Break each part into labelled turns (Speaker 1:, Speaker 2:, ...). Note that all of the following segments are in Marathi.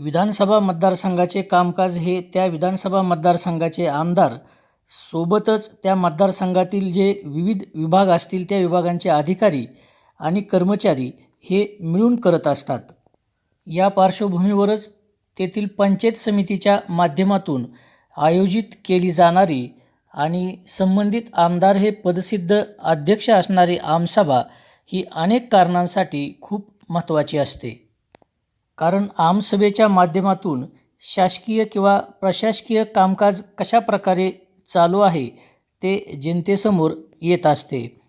Speaker 1: विधानसभा मतदारसंघाचे कामकाज हे त्या विधानसभा मतदारसंघाचे आमदार सोबतच त्या मतदारसंघातील जे विविध विभाग असतील त्या विभागांचे अधिकारी आणि कर्मचारी हे मिळून करत असतात. या पार्श्वभूमीवरच तेथील पंचायत समितीच्या माध्यमातून आयोजित केली जाणारी आणि संबंधित आमदार हे पदसिद्ध अध्यक्ष असणारी आमसभा ही अनेक कारणांसाठी खूप महत्त्वाची असते. कारण आमसभेच्या माध्यमातून शासकीय किंवा प्रशासकीय कामकाज कशा प्रकारे चालू आहे ते जनतेसमोर येत असते.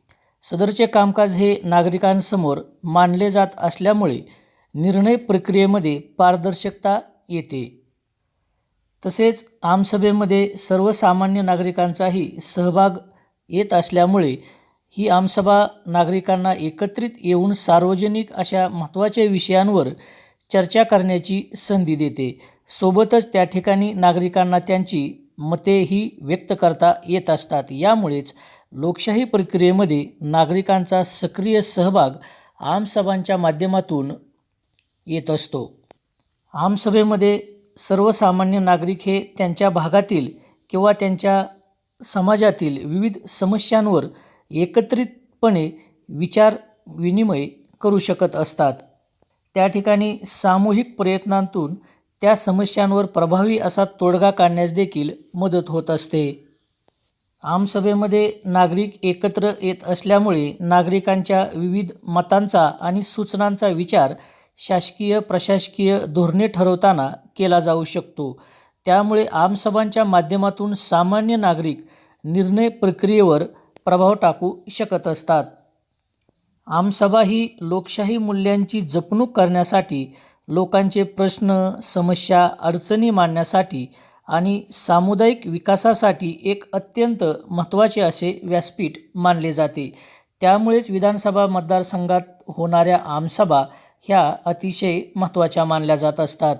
Speaker 1: सदरचे कामकाज हे नागरिकांसमोर मांडले जात असल्यामुळे निर्णय प्रक्रियेमध्ये पारदर्शकता येते. तसेच आमसभेमध्ये सर्वसामान्य नागरिकांचाही सहभाग येत असल्यामुळे ही आमसभा नागरिकांना एकत्रित येऊन सार्वजनिक अशा महत्त्वाच्या विषयांवर चर्चा करण्याची संधी देते. सोबतच त्या ठिकाणी नागरिकांना त्यांची मतेही व्यक्त करता येत असतात. यामुळेच लोकशाही प्रक्रियेमध्ये नागरिकांचा सक्रिय सहभाग आमसभांच्या माध्यमातून येत असतो. आमसभेमध्ये सर्वसामान्य नागरिक हे त्यांच्या भागातील किंवा त्यांच्या समाजातील विविध समस्यांवर एकत्रितपणे विचार विनिमय करू शकत असतात. त्या ठिकाणी सामूहिक प्रयत्नांतून त्या समस्यांवर प्रभावी असा तोडगा काढण्यास देखील मदत होत असते. आमसभेमध्ये नागरिक एकत्र येत असल्यामुळे नागरिकांच्या विविध मतांचा आणि सूचनांचा विचार शासकीय प्रशासकीय धोरणे ठरवताना केला जाऊ शकतो. त्यामुळे आमसभांच्या माध्यमातून सामान्य नागरिक निर्णय प्रक्रियेवर प्रभाव टाकू शकत असतात. आमसभा ही लोकशाही मूल्यांची जपणूक करण्यासाठी लोकांचे प्रश्न समस्या अडचणी मांडण्यासाठी आणि सामुदायिक विकासासाठी एक अत्यंत महत्त्वाचे असे व्यासपीठ मानले जाते. त्यामुळेच विधानसभा मतदारसंघात होणाऱ्या आमसभा ह्या अतिशय महत्त्वाच्या मानल्या जात असतात.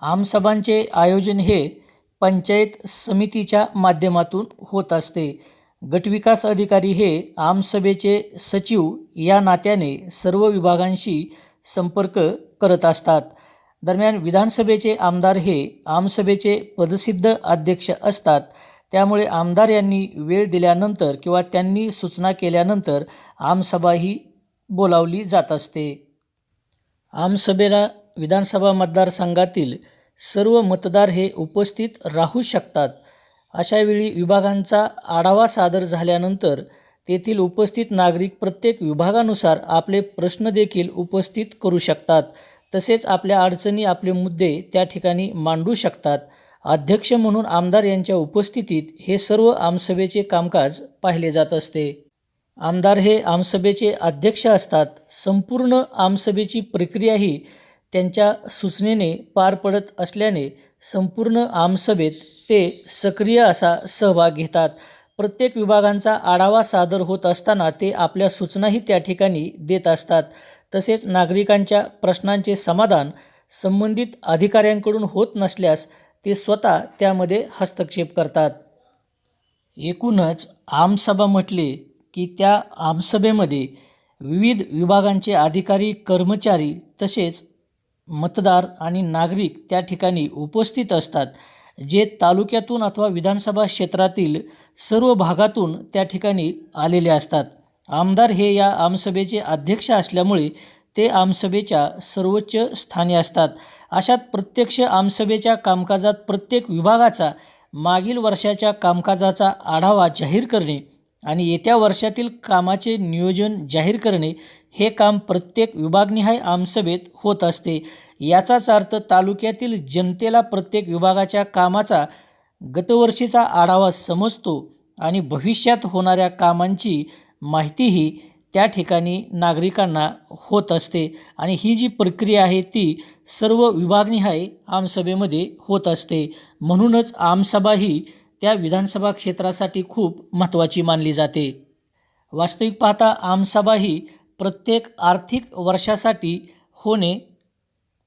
Speaker 1: आमसभांचे आयोजन हे पंचायत समितीच्या माध्यमातून होत असते. गटविकास अधिकारी हे आमसभेचे सचिव या नात्याने सर्व विभागांशी संपर्क करत असतात. दरम्यान विधानसभेचे आमदार हे आमसभेचे पदसिद्ध अध्यक्ष असतात. त्यामुळे आमदार यांनी वेळ दिल्यानंतर किंवा त्यांनी सूचना केल्यानंतर आमसभा ही बोलावली जात असते. आमसभेला विधानसभा मतदारसंघातील सर्व मतदार हे उपस्थित राहू शकतात. अशावेळी विभागांचा आढावा सादर झाल्यानंतर तेथील उपस्थित नागरिक प्रत्येक विभागानुसार आपले प्रश्न देखील उपस्थित करू शकतात. तसेच आपल्या अडचणी आपले मुद्दे त्या ठिकाणी मांडू शकतात. अध्यक्ष म्हणून आमदार यांच्या उपस्थितीत हे सर्व आमसभेचे कामकाज पाहिले जात असते. आमदार हे आमसभेचे अध्यक्ष असतात. संपूर्ण आमसभेची प्रक्रिया ही त्यांच्या सूचनेने पार पडत असल्याने संपूर्ण आमसभेत ते सक्रिय असा सहभाग घेतात. प्रत्येक विभागांचा आढावा सादर होत असताना ते आपल्या सूचनाही त्या ठिकाणी देत असतात. तसेच नागरिकांच्या प्रश्नांचे समाधान संबंधित अधिकाऱ्यांकडून होत नसल्यास ते स्वतः त्यामध्ये हस्तक्षेप करतात. एकूणच आमसभा म्हटले की त्या आमसभेमध्ये विविध विभागांचे अधिकारी कर्मचारी तसेच मतदार आणि नागरिक त्या ठिकाणी उपस्थित असतात जे तालुक्यातून अथवा विधानसभा क्षेत्रातील सर्व भागातून त्या ठिकाणी आलेले असतात. आमदार हे या आमसभेचे अध्यक्ष असल्यामुळे ते आमसभेच्या सर्वोच्च स्थानी असतात. अशात प्रत्यक्ष आमसभेच्या कामकाजात प्रत्येक विभागाचा मागील वर्षाच्या कामकाजाचा आढावा जाहीर करणे आणि येत्या वर्षातील कामाचे नियोजन जाहीर करणे हे काम प्रत्येक विभागनिहाय आमसभेत होत असते. याचाच अर्थ तालुक्यातील जनतेला प्रत्येक विभागाच्या कामाचा गतवर्षीचा आढावा समजतो आणि भविष्यात होणाऱ्या कामांची माहितीही त्या ठिकाणी नागरिकांना होत असते. आणि ही जी प्रक्रिया आहे ती सर्व विभागनिहाय आमसभेमध्ये होत असते. म्हणूनच आमसभा ही त्या विधानसभा क्षेत्रासाठी खूप महत्त्वाची मानली जाते. वास्तविक पाहता आमसभा ही प्रत्येक आर्थिक वर्षासाठी होणे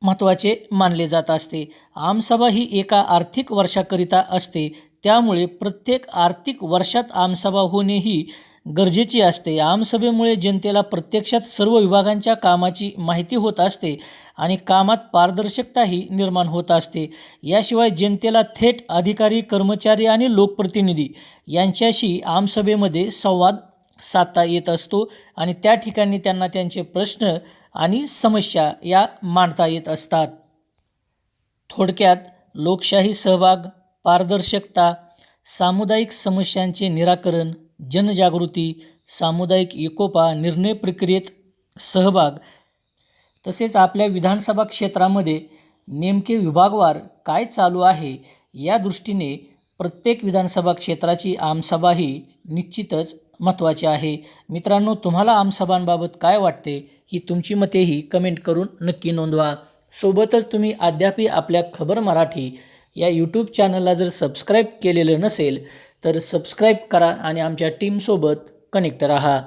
Speaker 1: महत्त्वाचे मानले जात असते. आमसभा ही एका आर्थिक वर्षाकरिता असते त्यामुळे प्रत्येक आर्थिक वर्षात आमसभा होणे ही गरजेची असते. आमसभेमुळे जनतेला प्रत्यक्षात सर्व विभागांच्या कामाची माहिती होत असते आणि कामात पारदर्शकताही निर्माण होत असते. याशिवाय जनतेला थेट अधिकारी कर्मचारी आणि लोकप्रतिनिधी यांच्याशी आमसभेमध्ये संवाद साधता येत असतो आणि त्या ठिकाणी त्यांना त्यांचे प्रश्न आणि समस्या या मांडता येत असतात. थोडक्यात लोकशाही सहभाग पारदर्शकता सामुदायिक समस्यांचे निराकरण जनजागृती सामुदायिक एकोपा निर्णय प्रक्रियेत सहभाग. तसेच आपल्या विधानसभा क्षेत्रामध्ये नेमके विभागवार काय चालू आहे या दृष्टीने प्रत्येक विधानसभा क्षेत्राची आमसभा ही निश्चितच महत्त्वाची आहे. मित्रांनो तुम्हाला आमसभांबाबत काय वाटते ही तुमची मतेही कमेंट करून नक्की नोंदवा. सोबतच तुम्ही अद्यापही आपल्या खबर मराठी या यूट्यूब चॅनलला जर सबस्क्राईब केलेलं नसेल तर सबस्क्राईब करा आणि आमच्या टीमसोबत कनेक्ट राहा.